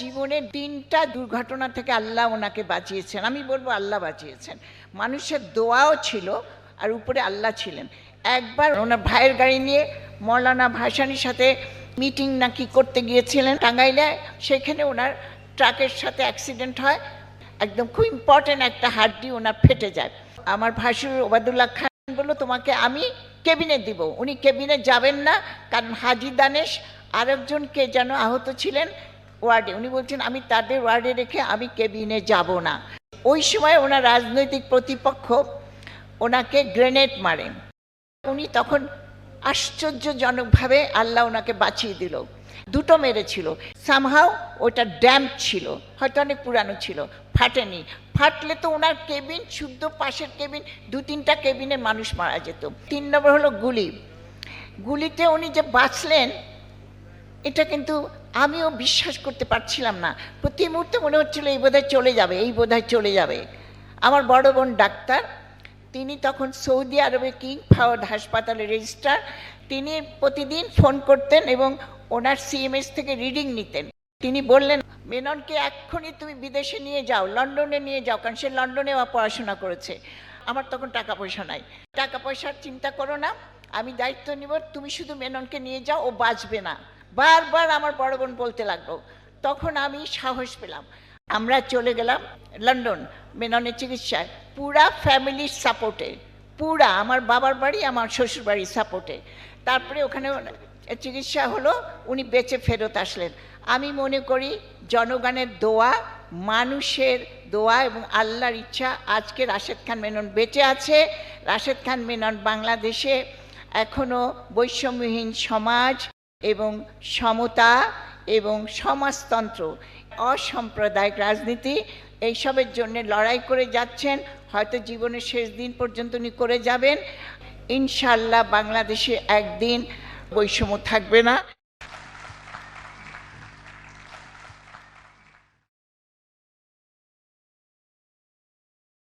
জীবনের তিনটা দুর্ঘটনা থেকে আল্লাহ ওনাকে বাঁচিয়েছেন। আমি বলব আল্লাহ বাঁচিয়েছেন। মানুষের দোয়াও ছিল আর উপরে আল্লাহ ছিলেন। একবার ওনার ভাইয়ের গাড়ি নিয়ে মৌলানা ভাসানির সাথে মিটিং নাকি করতে গিয়েছিলেন টাঙ্গাইলে সেখানে ওনার ট্রাকের সাথে অ্যাক্সিডেন্ট হয়। একদম খুব ইম্পর্টেন্ট একটা হাড্ডি ওনার ফেটে যায়। আমার ভাসুর ওবাদুল্লাহ খান বলল, তোমাকে আমি কেবিনে দিব। উনি কেবিনে যাবেন না, কারণ হাজি দানেশ আরেকজন কে যেন আহত ছিলেন ওয়ার্ডে। উনি বলছেন, আমি তাদের ওয়ার্ডে রেখে আমি কেবিনে যাব না। ওই সময় ওনার রাজনৈতিক প্রতিপক্ষ ওনাকে গ্রেনেড মারেন। উনি তখন আশ্চর্যজনকভাবে আল্লাহ ওনাকে বাঁচিয়ে দিল। দুটো মেরেছিল। সামহাও ওটা ড্যাম্প ছিল, হয়তো অনেক পুরানো ছিল, ফাটেনি। ফাটলে তো ওনার কেবিন, শুদ্ধ পাশের কেবিন, দু তিনটা কেবিনে মানুষ মারা যেত। তিন নম্বর হলো গুলি। গুলিতে উনি যে বাঁচলেন, এটা কিন্তু আমিও বিশ্বাস করতে পারছিলাম না। প্রতি মুহূর্তে মনে হচ্ছিল এই বোধহয় চলে যাবে, এই বোধহয় চলে যাবে। আমার বড় বোন ডাক্তার, তিনি তখন সৌদি আরবে কিং ফাওয়াদ হাসপাতালে রেজিস্ট্রার, তিনি প্রতিদিন ফোন করতেন এবং ওনার সিএমএস থেকে রিডিং নিতেন। তিনি বললেন, মেননকে এক্ষুনি তুমি বিদেশে নিয়ে যাও, লন্ডনে নিয়ে যাও, কারণ সে লন্ডনে পড়াশোনা করেছে। আমার তখন টাকা পয়সা নাই। টাকা পয়সার চিন্তা করো না, আমি দায়িত্ব নিব, তুমি শুধু মেননকে নিয়ে যাও, ও বাঁচবে না। বারবার আমার বড় বোন বলতে লাগল। তখন আমি সাহস পেলাম। আমরা চলে গেলাম লন্ডন, মেননের চিকিৎসায়। পুরা ফ্যামিলির সাপোর্টে পুরা আমার বাবার বাড়ি, আমার শ্বশুর বাড়ির সাপোর্টে তারপরে ওখানে চিকিৎসা হলো, উনি বেঁচে ফেরত আসলেন। আমি মনে করি জনগণের দোয়া, মানুষের দোয়া এবং আল্লাহর ইচ্ছা, আজকে রাশেদ খান মেনন বেঁচে আছে। রাশেদ খান মেনন বাংলাদেশে এখনও বৈষম্যহীন সমাজ। এবং সমতা এবং সমাজতন্ত্র, অসাম্প্রদায়িক রাজনীতি, এইসবের জন্য লড়াই করে যাচ্ছেন। হয়তো জীবনের শেষ দিন পর্যন্ত উনি করে যাবেন। ইনশাল্লাহ বাংলাদেশে একদিন বৈষম্য থাকবে না।